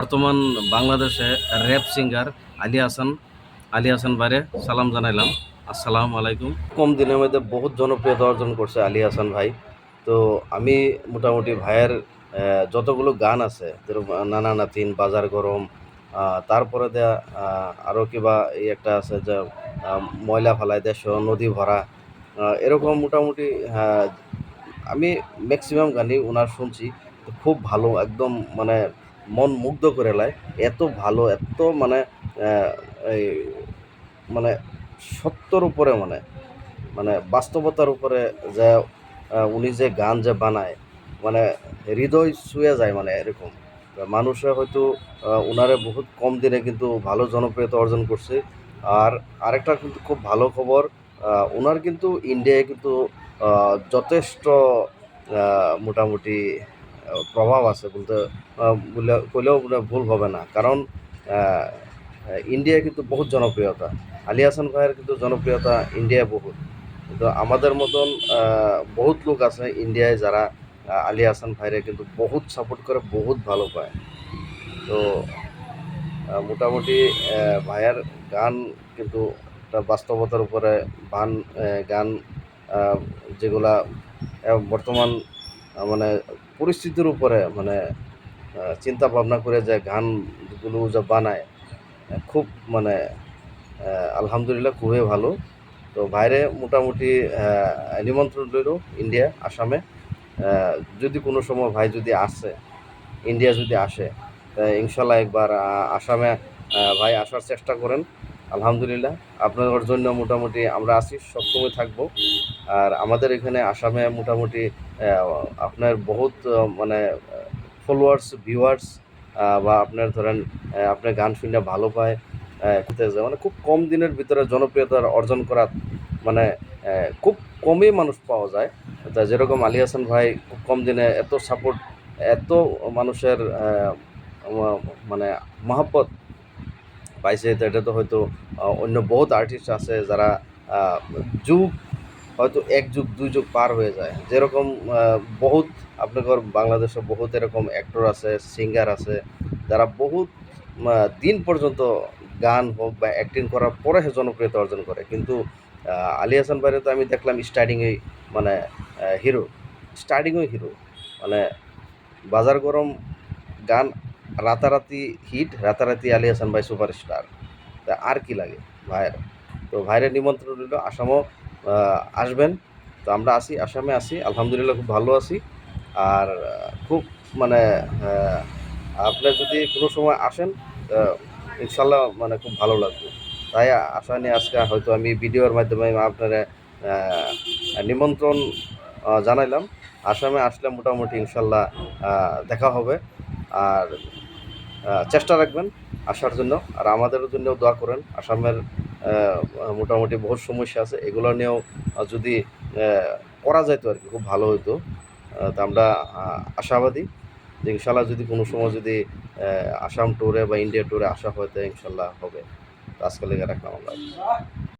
বর্তমান বাংলাদেশে rap singer Ali Hasan Ali Hasan বাইরে সালাম জানাইলাম। আসসালামু আলাইকুম। কম দিনের মধ্যে বহুত জনপ্রিয়তা অর্জন করছে আলী হাসান ভাই। তো আমি মোটামুটি ভাইয়ের যতগুলো গান আছে, যেরকম নানা নাতিন, বাজার গরম তারপরে দেয়া আরও কিবা এই একটা আছে যে ময়লা ফালায় দেশ নদী ভরা এরকম মোটামুটি আমি ম্যাক্সিমাম গানই ওনার শুনছি। খুব ভালো, একদম মানে মন মুগ্ধ করে লায় এত ভালো, এত মানে এই মানে সত্যর উপরে মানে মানে বাস্তবতার উপরে যে উনি যে গান যে বানায় মানে হৃদয় ছুঁয়ে যায় মানে এরকম। মানুষে হয়তো উনারে বহুত কম দিনে কিন্তু ভালো জনপ্রিয়তা অর্জন করছে। আর আরেকটা কিন্তু খুব ভালো খবর ওনার কিন্তু ইন্ডিয়ায় কিন্তু যথেষ্ট মোটামুটি প্রভাব আছে বলতে বলে কইলেও ভুল হবে না। কারণ ইন্ডিয়ায় কিন্তু বহুত জনপ্রিয়তা। আলী হাসান ভাইয়ের কিন্তু জনপ্রিয়তা ইন্ডিয়ায় বহুত। কিন্তু আমাদের মতন বহুত লোক আছে ইন্ডিয়ায় যারা আলী হাসান ভাইরে কিন্তু বহুত সাপোর্ট করে, বহুত ভালো পায়। তো মোটামুটি ভাইয়ের গান কিন্তু বাস্তবতার উপরে বান গান যেগুলা বর্তমান মানে পরিস্থিতির উপরে মানে চিন্তা ভাবনা করে যে গানগুলো যে বানায়, খুব মানে আলহামদুলিল্লাহ খুবই ভালো। তো বাইরে মোটামুটি নিমন্ত্রণ রইল ইন্ডিয়া, আসামে। যদি কোনো সময় ভাই যদি আসে, ইন্ডিয়া যদি আসে ইনশাল্লাহ একবার আসামে ভাই আসার চেষ্টা করেন। আলহামদুলিল্লাহ আপনাদের জন্য মোটামুটি আমরা আছি সবসময় থাকব আর আমাদের এখানে আসামে মোটামুটি আপনার বহুত মানে ফলোয়ার্স ভিউয়ার্স বা আপনার ধরেন আপনার গান শুনে ভালো পায়। মানে খুব কম দিনের ভিতরে জনপ্রিয়তা অর্জন করা মানে খুব কমই মানুষ পাওয়া যায় তা যেরকম আলী হাসান ভাই খুব কম দিনে এত সাপোর্ট এত মানুষের মানে মহাব্বত পাইছে, তো এটা তো হয়তো অন্য বহুত আর্টিস্ট আছে যারা যুগ, হয়তো এক যুগ, দুই যুগ পার হয়ে যায়। যেরকম বহুত আপনাদের বাংলাদেশে বহুত এরকম অ্যাক্টর আছে সিঙ্গার আছে, যারা বহুত দিন পর্যন্ত গান হোক বা অ্যাক্টিং করার পরে জনপ্রিয়তা অর্জন করে। কিন্তু আলী হাসান বাইরে তো আমি দেখলাম স্টার্টিংয়েই মানে হিরো স্টার্টিংয়েই হিরো মানে বাজার গরম গান রাতারাতি হিট রাতারাতি আলী হাসান ভাই সুপারস্টার। তা আর কি লাগে ভাইয়ের? তো ভাইয়ের নিমন্ত্রণ রইল আসামও আসবেন। তো আমরা আসি আসামে আসি আলহামদুলিল্লাহ খুব ভালো আছি। আর খুব মানে আহ, আপনি যদি কোনো সময় আসেন ইনশাল্লাহ মানে খুব ভালো লাগবে। তাই আশা নিয়ে আজকে হয়তো আমি ভিডিওর মাধ্যমে আপনার নিমন্ত্রণ জানাইলাম। আসামে আসলে মোটামুটি ইনশাল্লাহ দেখা হবে। আর চেষ্টা রাখবেন আসার জন্য। আর আমাদের জন্যও দোয়া করেন। আসামের মোটামুটি বহু সমস্যা আছে। এগুলো নিয়েও যদি করা যেত আর কি, খুব ভালো হতো তা আমরা আশাবাদী যে ইনশাল্লাহ যদি কোনো সময় যদি আসাম ট্যুরে বা ইন্ডিয়া ট্যুরে আসা হয়, তো ইনশাল্লাহ হবে। আজকাল আজকে লেগে রাখলাম আমরা।